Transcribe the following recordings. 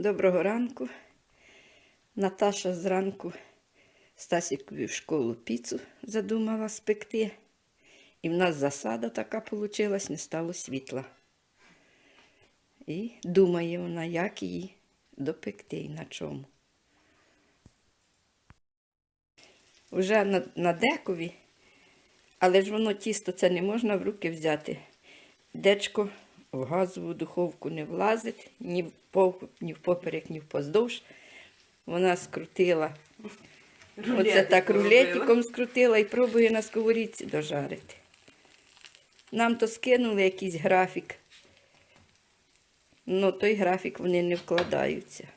Доброго ранку. Наташа зранку Стасікові в школу піцу задумала спекти. І в нас засада така вийшла, не стало світла. І думає вона, як її допекти і на чому. Уже на, на декові, але ж воно тісто це не можна в руки взяти. Дечко в газову духовку не влазить, ні в пов, ні в поперек, ні в поздовж. Вона скрутила. Оце так рулетиком скрутила і пробує на сковорідці дожарити. Нам то скинули якийсь графік. Ну, той графік вони не вкладаються.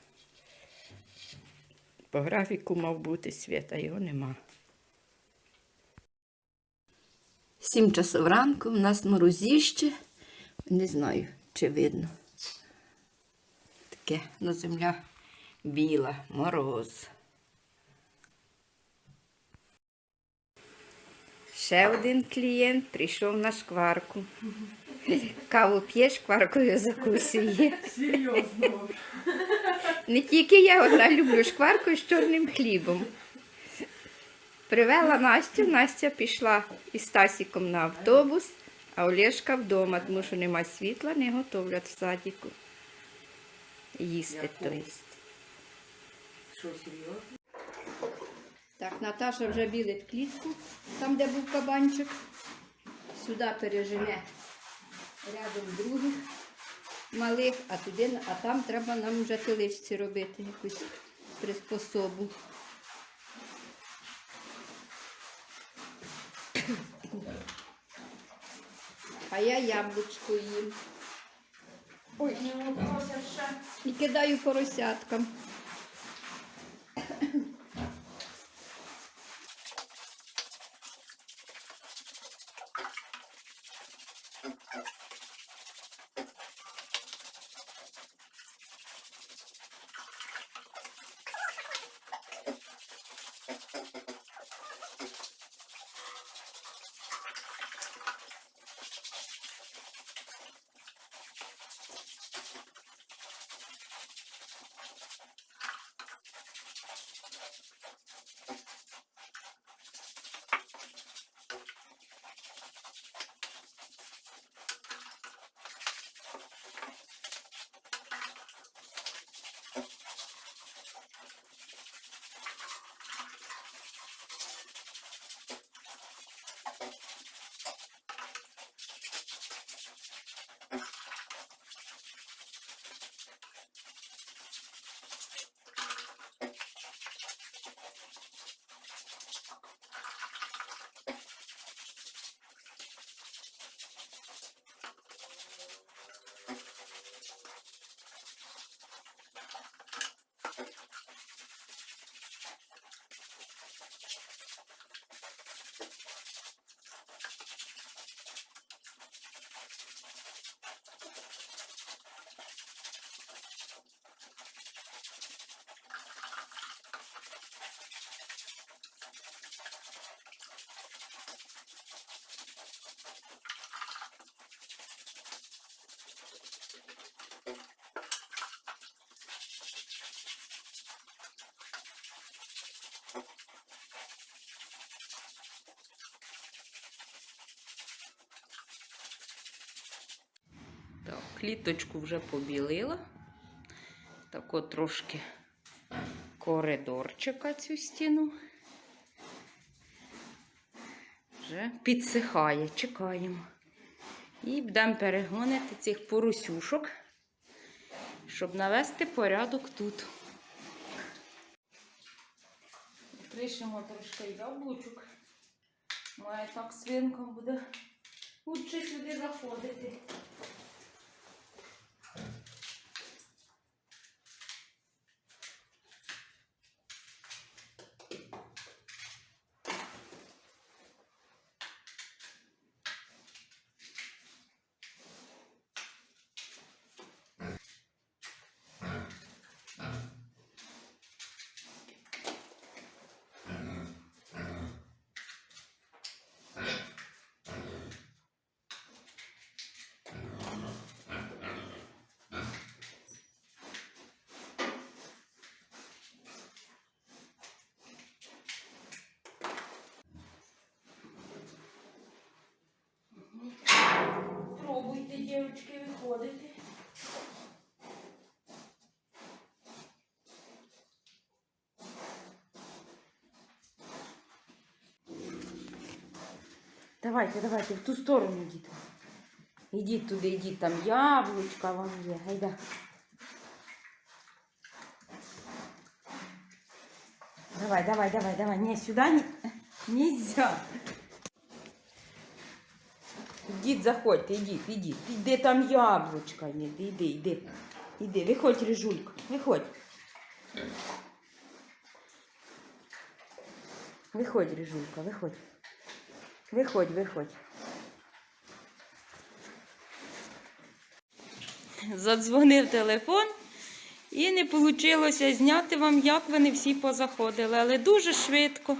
По графіку мав бути світ, а його нема. Сім часов ранку у нас морозіще. Не знаю, чи видно. Таке на земля біла, мороз. Ще один клієнт прийшов на шкварку. Каву п'є, шкваркою закусує. Серйозно. Не тільки я одна люблю шкварку з чорним хлібом. Привела Настю, Настя пішла із Стасіком на автобус, а Олешка вдома, тому що нема світла, не готовлять в садіку. Їсти то. Що, серйозно? Так, Наташа вже білить клітку, там, де був кабанчик. Сюди пережене рядом других малих, а туди, а там треба нам вже теличці робити якусь приспособу. А я яблучко їм. Ой, і кидаю поросяткам. Так, кліточку вже побілила. Так от трошки коридорчика цю стіну. Вже підсихає, чекаємо. І будемо перегонити цих поросюшок, щоб навести порядок тут. Пришимо трошки яблучок. Має так свинкам буде лучше сюди заходити. дівчатки, виходити. Давайте, давайте, в ту сторону йдіть. Ідіть туди, ідіть, там яблучка вам є. Гайда. Давай, давай, давай, давай. Не, сюда не, нельзя. Ідіть, заходьте, ідіть, ідіть. Іди там яблучка є. Іди, іди. Іди, виходь, Рижулька, виходь. Виходь, Рижулька, виходь. Виходь, виходь. Задзвонив телефон і не вийшло зняти вам, як вони всі позаходили. Але дуже швидко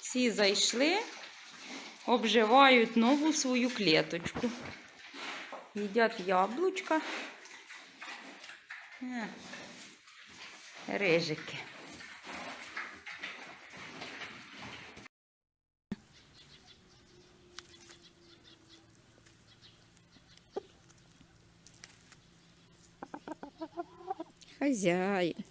всі зайшли, обживають нову свою клеточку. Їдять яблучка. Е, Рижики. Хазяїн.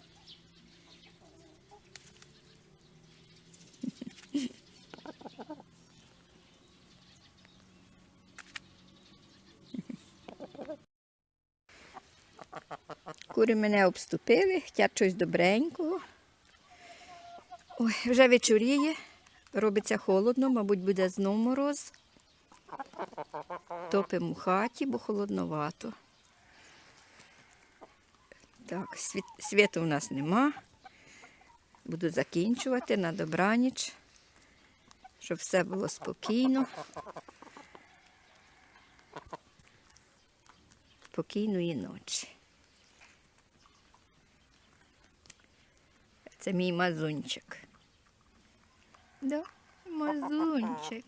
Кури мене обступили, хотять щось добренького. Ой, вже вечоріє, робиться холодно, мабуть, буде знов мороз. Топимо в хаті, бо холодновато. Так, світ, світу у нас нема. Буду закінчувати на добраніч, щоб все було спокійно. Спокійної ночі. Це мій мазунчик. Да, мазунчик.